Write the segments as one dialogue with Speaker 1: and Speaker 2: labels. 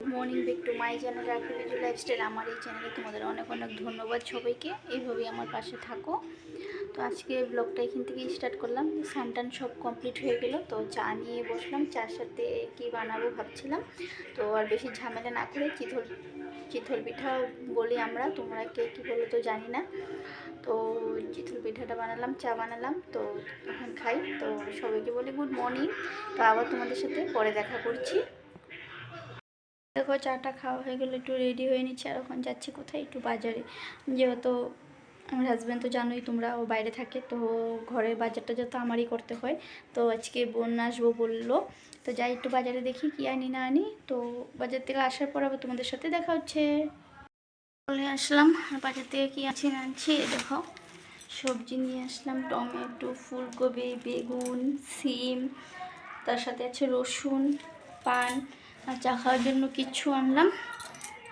Speaker 1: Morning back to my channel Rakhi lifestyle. আমার এই চ্যানেলে তোমাদের অনেক অনেক ধন্যবাদ সবাইকে। এইভাবেই আমার পাশে থাকো। তো আজকে ব্লগটা এখান থেকে স্টার্ট করলাম। সানটান সব কমপ্লিট হয়ে গেল। তো চা নিয়ে বসলাম। চার সাথে কি বানাবো ভাবছিলাম। তো আর বেশি ঝামেলা না করে চিথল চিথল পিঠা বলি আমরা। তোমরা কে কী বলো তো জানি না। তো চিথল পিঠাটা বানালাম, চা বানালাম। তো এখন খাই। তো সবাইকে বলি গুড মর্নিং। তো আবার তোমাদের সাথে পরে দেখা করছি। দেখো চাটা খাওয়া হয়ে গেলো, একটু রেডি হয়ে নিচ্ছি আর এখন যাচ্ছি কোথায়? একটু বাজারে। যেহেতু আমার হাজব্যান্ড তো জানোই তোমরা ও বাইরে থাকে, তো ঘরের বাজারটা যত আমারই করতে হয়, তো আজকে বোন আসব বলল। তো যাই একটু বাজারে দেখি কি আনি না আনি। তো বাজার থেকে আসার পর আবার তোমাদের সাথে দেখা হচ্ছে। চলে আসলাম বাজার থেকে কি আনছি না আনছি দেখো। সবজি নিয়ে আসলাম, টমেটো, ফুলকপি, বেগুন, সিম, তার সাথে আছে রসুন, পান। আর চা খাওয়ার জন্য কিছু আনলাম।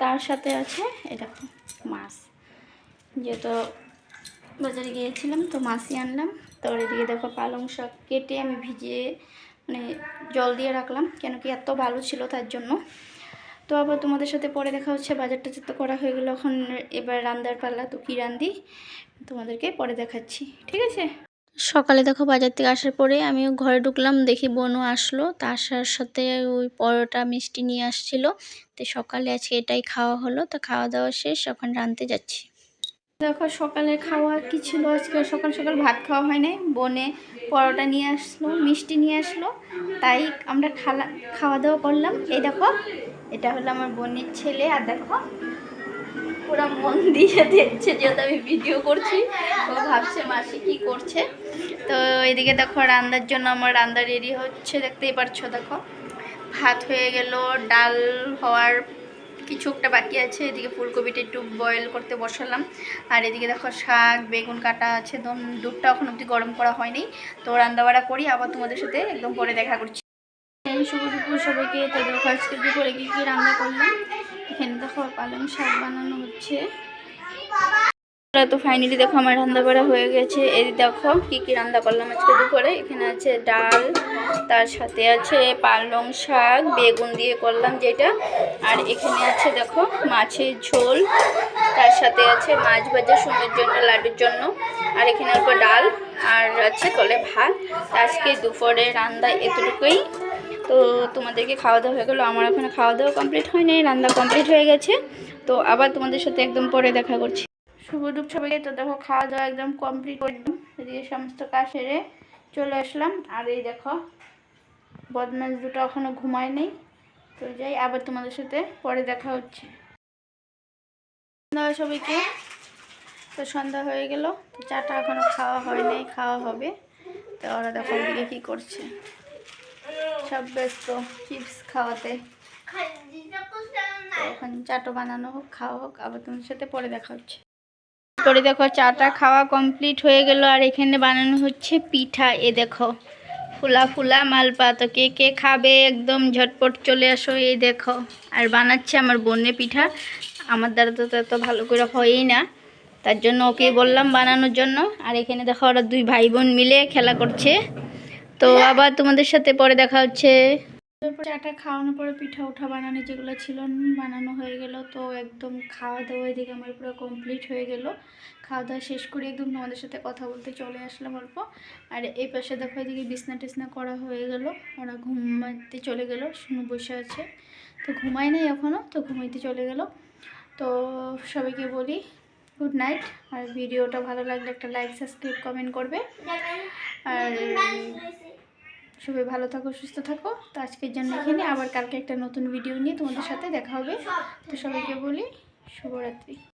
Speaker 1: তার সাথে আছে দেখো, মাছ। যেহেতু বাজারে গিয়েছিলাম, তো মাছই আনলাম। তো এদিকে দেখো পালং শাক কেটে আমি ভিজিয়ে মানে জল দিয়ে রাখলাম, কেন কি এত ভালো ছিল তার জন্য। তো আবার তোমাদের সাথে পরে দেখা হচ্ছে, বাজারটা তো করা হয়ে গেলো, এখন এবার রান্দার পাল্লা, তো কী রান্দি তোমাদেরকে পরে দেখাচ্ছি। ঠিক আছে? সকালে দেখো বাজার থেকে আসার পরে আমি ঘরে ঢুকলাম, দেখি বোনও আসলো। তা আসার সাথে ওই পরোটা, মিষ্টি নিয়ে আসছিল। তো সকালে আজকে এটাই খাওয়া হলো। তো খাওয়া দাওয়া শেষ, এখন রাঁধতে যাচ্ছি। দেখো, সকালে খাওয়া কি ছিল আজকে? সকাল সকাল ভাত খাওয়া হয় নাই। বনে পরোটা নিয়ে আসলো, মিষ্টি নিয়ে আসলো। তাই আমরা খালা, খাওয়া দাওয়া করলাম। এই দেখো, এটা হলো আমার বোনের ছেলে। আর দেখো পুরো মন দিয়ে দেখছে যেহেতু আমি ভিডিও করছি, ও ভাবছে মাসি কি করছে। তো এদিকে দেখো রান্নার জন্য আমার রান্না রেডি হচ্ছে, দেখতেই পারছ দেখো। ভাত হয়ে গেল, ডাল হওয়ার কিছু একটা বাকি আছে, এদিকে ফুলকপিটা একটু বয়েল করতে বসালাম। আর এদিকে দেখো শাক, বেগুন কাটা আছে দম দুধটা এখন অবধি গরম করা হয়নি। তো রান্নাবাড়া করি, আবার তোমাদের সাথে একদম পরে দেখা করছি। সবাইকে, তো দেখো আজকে দুপুরে কী কী রান্না করলাম? এখানে দেখো পালং শাক বানানো হচ্ছে। তো ফাইনালি দেখো আমার রান্না বাড়া হয়ে গেছে। এই দেখো কি কি রান্না করলাম আজকে দুপুরে। এখানে আছে ডাল, তার সাথে আছে পালং শাক, বেগুন দিয়ে করলাম যেটা। আর এখানে আছে দেখো মাছের ঝোল, তার সাথে আছে মাছ ভাজা সুন্দর জন্য লাডুর জন্য। আর এখানে অল্প ডাল, আর আছে কলে ভাত। আজকে দুপুরে রান্না এতটুকুই। তো তোমাদেরকে খাওয়া দাওয়া হয়ে গেলো। আমার এখানে খাওয়া দাওয়া কমপ্লিট হয়নি, রান্না কমপ্লিট হয়ে গেছে। তো আবার তোমাদের সাথে একদম পরে দেখা করছি। শুভ ডুব সবাইকে। তো দেখো, খাওয়া দাওয়া একদম কমপ্লিট করলাম এদিকে সমস্ত কাজ সেরে চলে আসলাম। আর এই দেখো বদমাস দুটো এখনও ঘুমায় নেই। তো যাই, আবার তোমাদের সাথে পরে দেখা হচ্ছে। সন্ধ্যা সবাইকে। তো সন্ধ্যা হয়ে গেল। চাটা এখনও খাওয়া হয় নাই খাওয়া হবে। তো ওরা দেখো ওদিকে কী করছে। সব ব্যস্ত, চিপস খাওয়াতে। এখন চাটো বানানো হোক, খাওয়া হোক, আবার তোমার সাথে পরে দেখা হচ্ছে। পরে দেখো, চাটা খাওয়া কমপ্লিট হয়ে গেল, আর এখানে বানানো হচ্ছে পিঠা। এ দেখো, ফুলা ফুলা মালপা। তো কে কে খাবে, একদম ঝটপট চলে আসো, এই দেখো। আর বানাচ্ছে আমার বোনে পিঠা। আমার দ্বারা তো এত ভালো করে হয়ই না। তার জন্য ওকে বললাম বানানোর জন্য। আর এখানে দেখো, ওরা দুই ভাই বোন মিলে খেলা করছে। তো আবার তোমাদের সাথে পরে দেখা হচ্ছে। চাটা খাওয়ানোর পরে পিঠা উঠা বানানো যেগুলো ছিল বানানো হয়ে গেল। তো একদম খাওয়া দাওয়া এদিকে আমার পুরো কমপ্লিট হয়ে গেল। খাওয়া দাওয়া শেষ করে একদম তোমাদের সাথে কথা বলতে চলে আসলাম অল্প। আর এই পাশে দেখো এদিকে বিছনা টিসনা করা হয়ে গেল। ওরা ঘুমাতে চলে গেল, শুনে বসে আছে। তো ঘুমায় নাই এখনও তো ঘুমাইতে চলে গেল। তো সবাইকে বলি গুড নাইট আর ভিডিওটা ভালো লাগলে একটা লাইক সাবস্ক্রাইব কমেন্ট করবে। আর সবাই ভালো থাকো, সুস্থ থাকো। তো আজকের জন্য এখানে। আবার কালকে একটা নতুন ভিডিও নিয়ে তোমাদের সাথে দেখা হবে। তো সবাইকে বলি, শুভরাত্রি।